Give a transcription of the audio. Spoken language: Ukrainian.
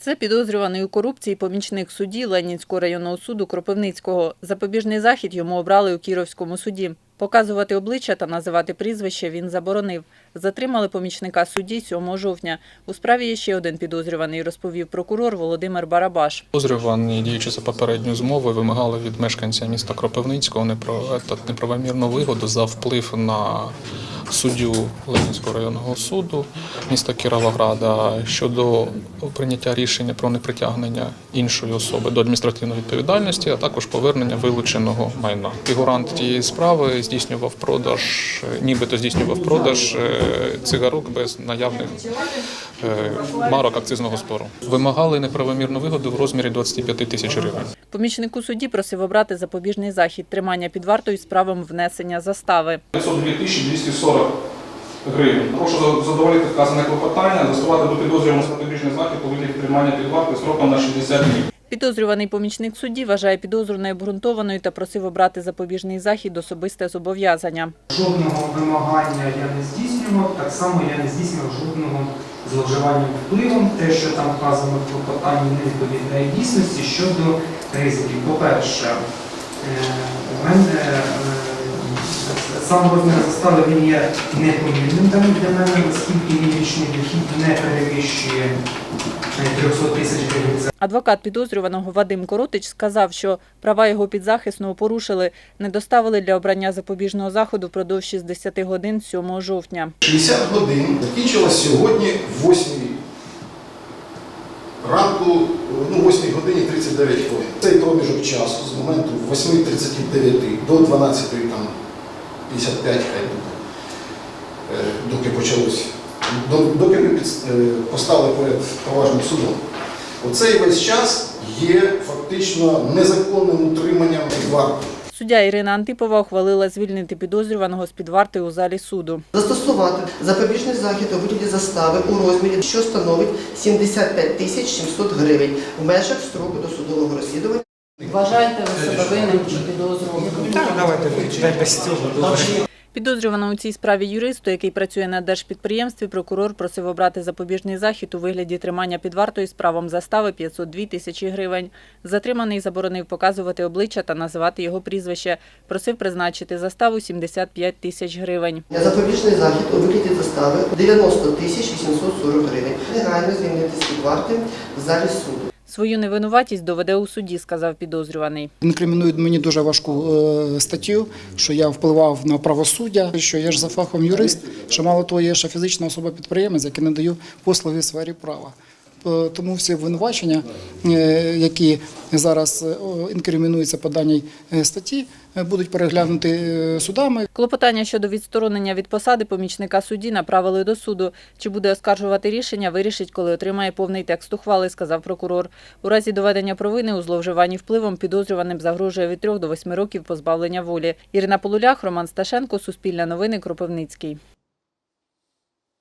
Це підозрюваний у корупції помічник судді Ленінського районного суду Кропивницького. Запобіжний захід йому обрали у Кіровському суді. Показувати обличчя та називати прізвище він заборонив. Затримали помічника судді 7 жовтня. У справі є ще один підозрюваний, розповів прокурор Володимир Барабаш. Підозрювані, діючи за попередньою змовою, вимагали від мешканця міста Кропивницького неправомірну вигоду за вплив на суддю Ленінського районного суду міста Кіровограда щодо прийняття рішення про непритягнення іншої особи до адміністративної відповідальності, а також повернення вилученого майна. Фігурант тієї справи здійснював продаж, нібито здійснював продаж е, цигарок без наявних марок акцизного збору. Вимагали неправомірну вигоду в розмірі 25 тисяч гривень. Помічнику судді просив обрати запобіжний захід тримання під вартою з правом внесення застави. 502 тисячі 240 гривень. Прошу задовольнити вказане клопотання, застосувати до підозрюваного запобіжний захід у вигляді тримання під вартою строком на 60 днів. Підозрюваний помічник судді вважає підозру необґрунтованою та просив обрати запобіжний захід особисте зобов'язання. Жодного вимагання я не здійснював, так само я не здійснював жодного зловживання впливом. Те, що там вказано в клопотанні, не відповідає дійсності щодо ризиків. По-перше, е, у мене е, сам розмір застави він є непомірним для мене, оскільки мій дохід не перевищує е, 300 тисяч гривень. Адвокат підозрюваного Вадим Коротич сказав, що права його підзахисного порушили, не доставили для обрання запобіжного заходу впродовж 60 годин 7 жовтня. 60 годин закінчилось сьогодні в 8 ранку, ну 8 годині 39 хвилин. Цей проміжок часу з моменту 8.39 до 12 там 55 хай буде, е, доки почалось, доки ми е, поставили перед поважним судом. Оцей весь час є фактично незаконним утриманням під вартою. Суддя Ірина Антипова ухвалила звільнити підозрюваного з під варти у залі суду. Застосувати запобіжний захід у вигляді застави у розмірі, що становить 75 тисяч 700 гривень в межах строку досудового розслідування. Вважаєте ви себе винним чи підозрюваним? Так, давайте дай без цього. Добре. Підозрюваного у цій справі юристу, який працює на держпідприємстві, прокурор просив обрати запобіжний захід у вигляді тримання під вартою з правом застави 502 тисячі гривень. Затриманий заборонив показувати обличчя та називати його прізвище. Просив призначити заставу 75 тисяч гривень. Запобіжний захід у вигляді застави 90 тисяч 840 гривень. Негайно звільнити з під варти в залі суду. Свою невинуватість доведе у суді, сказав підозрюваний. Інкримінують мені дуже важку е, статтю, що я впливав на правосуддя, що я ж за фахом юрист, що мало того, я ще фізична особа-підприємець, який надаю послуги в сфері права. Е, Тому всі обвинувачення, е, які зараз е, інкримінуються по даній статті, будуть переглянуті е, судами. Клопотання щодо відсторонення від посади помічника судді направили до суду. Чи буде оскаржувати рішення, вирішить, коли отримає повний текст ухвали, сказав прокурор. У разі доведення провини у зловживанні впливом підозрюваним загрожує від 3 до 8 років позбавлення волі. Ірина Полулях, Роман Сташенко, Суспільне новини, Кропивницький.